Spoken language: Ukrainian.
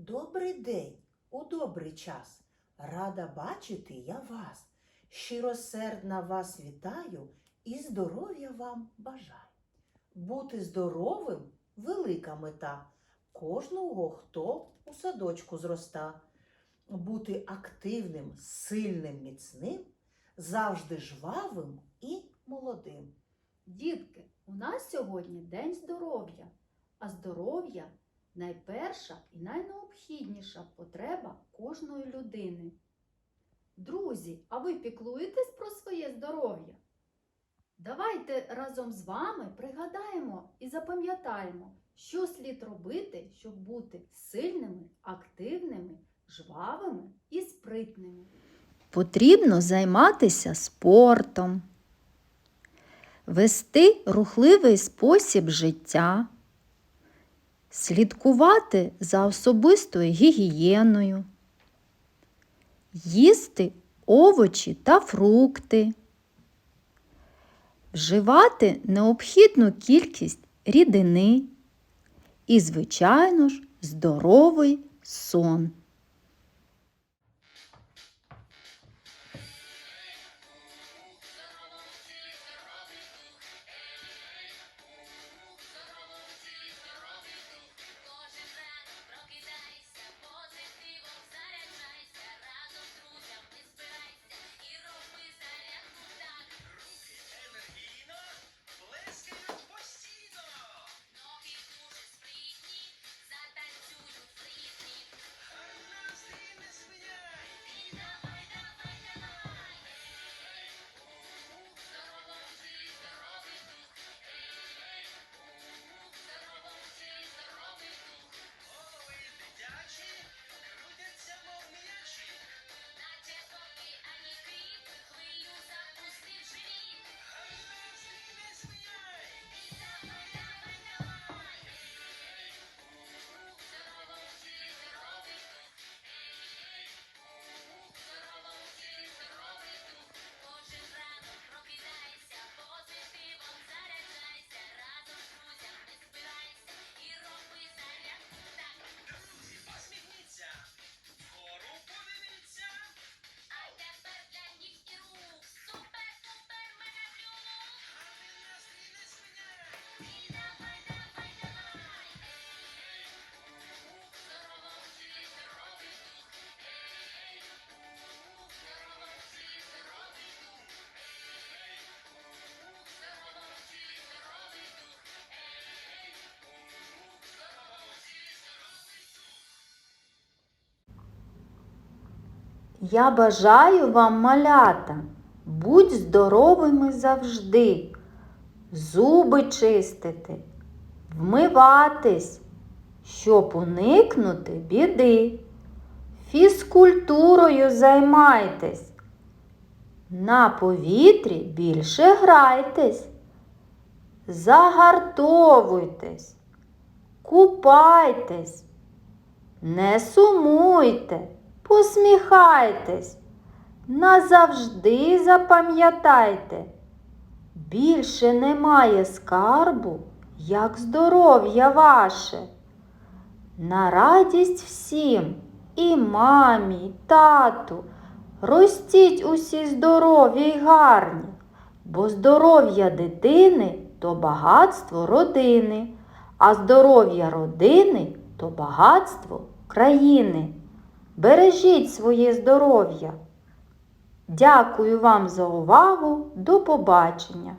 Добрий день, у добрий час. Рада бачити я вас. Щиросердна вас вітаю і здоров'я вам бажаю. Бути здоровим велика мета кожного, хто у садочку зроста. Бути активним, сильним, міцним, завжди жвавим і молодим. Дітки, у нас сьогодні День здоров'я, а здоров'я найперша і найнеобхідніша потреба кожної людини. Друзі, а ви піклуєтесь про своє здоров'я? Давайте разом з вами пригадаємо і запам'ятаємо, що слід робити, щоб бути сильними, активними, жвавими і спритними. Потрібно займатися спортом, вести рухливий спосіб життя, слідкувати за особистою гігієною, їсти овочі та фрукти, вживати необхідну кількість рідини і, звичайно ж, здоровий сон. Я бажаю вам малята, будь здоровими завжди, зуби чистити, вмиватись, щоб уникнути біди. Фізкультурою займайтесь, на повітрі більше грайтесь, загартовуйтесь, купайтесь, не сумуйте, посміхайтесь, назавжди запам'ятайте. Більше немає скарбу, як здоров'я ваше. На радість всім, і мамі, і тату, ростіть усі здорові й гарні, бо здоров'я дитини то багатство родини, а здоров'я родини то багатство країни. Бережіть своє здоров'я. Дякую вам за увагу. До побачення!